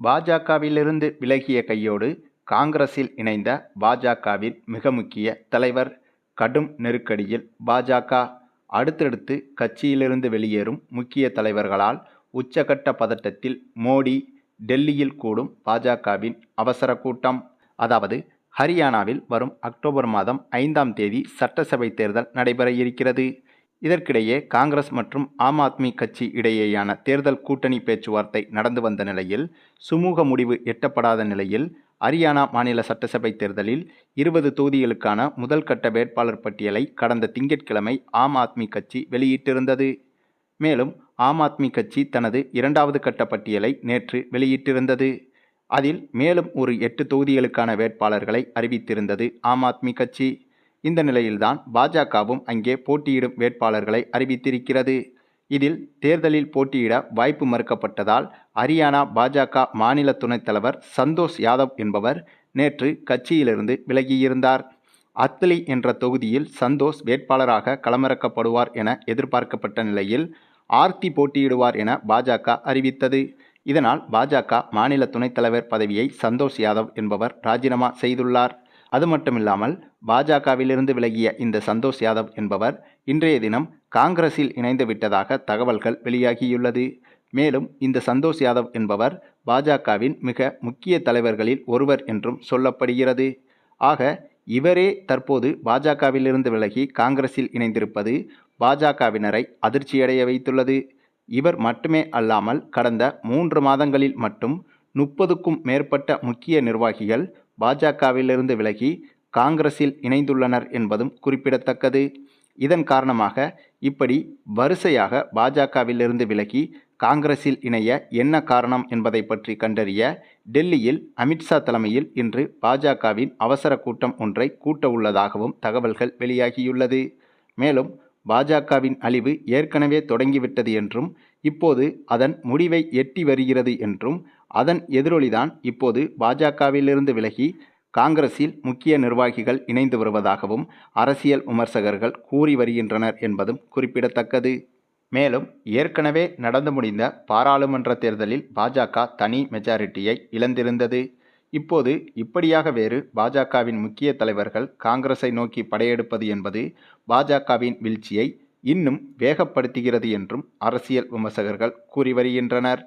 பாஜகவிலிருந்து விலகிய கையோடு காங்கிரஸில் இணைந்த பாஜகவின் மிக முக்கிய தலைவர் கடும் நெருக்கடியில் பாஜக அடுத்தடுத்து கட்சியிலிருந்து வெளியேறும் முக்கிய தலைவர்களால் உச்சகட்ட பதட்டத்தில் மோடி டெல்லியில் கூடும் பாஜகவின் அவசர கூட்டம். அதாவது ஹரியானாவில் வரும் அக்டோபர் மாதம் ஐந்தாம் தேதி சட்டசபை தேர்தல் நடைபெற இருக்கிறது. இதற்கிடையே காங்கிரஸ் மற்றும் ஆம் ஆத்மி கட்சி இடையேயான தேர்தல் கூட்டணி பேச்சுவார்த்தை நடந்து வந்த நிலையில் சுமூக முடிவு எட்டப்படாத நிலையில் ஹரியானா மாநில சட்டசபை தேர்தலில் இருபது தொகுதிகளுக்கான முதல் கட்ட வேட்பாளர் பட்டியலை கடந்த திங்கட்கிழமை ஆம் ஆத்மி கட்சி வெளியிட்டிருந்தது. மேலும் ஆம் ஆத்மி கட்சி தனது இரண்டாவது கட்ட பட்டியலை நேற்று வெளியிட்டிருந்தது. அதில் மேலும் ஒரு எட்டு தொகுதிகளுக்கான வேட்பாளர்களை அறிவித்திருந்தது ஆம் ஆத்மி கட்சி. இந்த நிலையில்தான் பாஜகவும் அங்கே போட்டியிடும் வேட்பாளர்களை அறிவித்திருக்கிறது. இதில் தேர்தலில் போட்டியிட வாய்ப்பு மறுக்கப்பட்டதால் ஹரியானா பாஜக மாநில துணைத் தலைவர் சந்தோஷ் யாதவ் என்பவர் நேற்று கட்சியிலிருந்து விலகியிருந்தார். அத்லி என்ற தொகுதியில் சந்தோஷ் வேட்பாளராக களமிறக்கப்படுவார் என எதிர்பார்க்கப்பட்ட நிலையில் ஆர்த்தி போட்டியிடுவார் என பாஜக அறிவித்தது. இதனால் பாஜக மாநில துணைத் தலைவர் பதவியை சந்தோஷ் யாதவ் என்பவர் ராஜினாமா செய்துள்ளார். அது மட்டுமில்லாமல் பாஜகவிலிருந்து விலகிய இந்த சந்தோஷ் யாதவ் என்பவர் இன்றைய தினம் காங்கிரஸில் இணைந்து விட்டதாக தகவல்கள் வெளியாகியுள்ளது. மேலும் இந்த சந்தோஷ் யாதவ் என்பவர் பாஜகவின் மிக முக்கிய தலைவர்களில் ஒருவர் என்றும் சொல்லப்படுகிறது. ஆக இவரே தற்போது பாஜகவிலிருந்து விலகி காங்கிரஸில் இணைந்திருப்பது பாஜகவினரை அதிர்ச்சியடைய வைத்துள்ளது. இவர் மட்டுமே அல்லாமல் கடந்த மூன்று மாதங்களில் மட்டும் முப்பதுக்கும் மேற்பட்ட முக்கிய நிர்வாகிகள் பாஜகவிலிருந்து விலகி காங்கிரஸில் இணைந்துள்ளனர் என்பதும் குறிப்பிடத்தக்கது. இதன் காரணமாக இப்படி வரிசையாக பாஜகவிலிருந்து விலகி காங்கிரஸில் இணைய என்ன காரணம் என்பதை பற்றி கண்டறிய டெல்லியில் அமித்ஷா தலைமையில் இன்று பாஜகவின் அவசர கூட்டம் ஒன்றை கூட்ட உள்ளதாகவும் தகவல்கள் வெளியாகியுள்ளது. மேலும் பாஜகவின் அழிவு ஏற்கனவே தொடங்கிவிட்டது என்றும் இப்போது அதன் முடிவை எட்டி வருகிறது என்றும் அதன் எதிரொலிதான் இப்போது பாஜகவிலிருந்து விலகி காங்கிரஸில் முக்கிய நிர்வாகிகள் இணைந்து வருவதாகவும் அரசியல் விமர்சகர்கள் கூறி வருகின்றனர் என்பதும் குறிப்பிடத்தக்கது. மேலும் ஏற்கனவே நடந்து முடிந்த பாராளுமன்ற தேர்தலில் பாஜக தனி மெஜாரிட்டியை இழந்திருந்தது. இப்போது இப்படியாக வேறு பாஜகவின் முக்கிய தலைவர்கள் காங்கிரஸை நோக்கி படையெடுப்பது என்பது பாஜகவின் வீழ்ச்சியை இன்னும் வேகப்படுத்துகிறது என்றும் அரசியல் விமர்சகர்கள் கூறி வருகின்றனர்.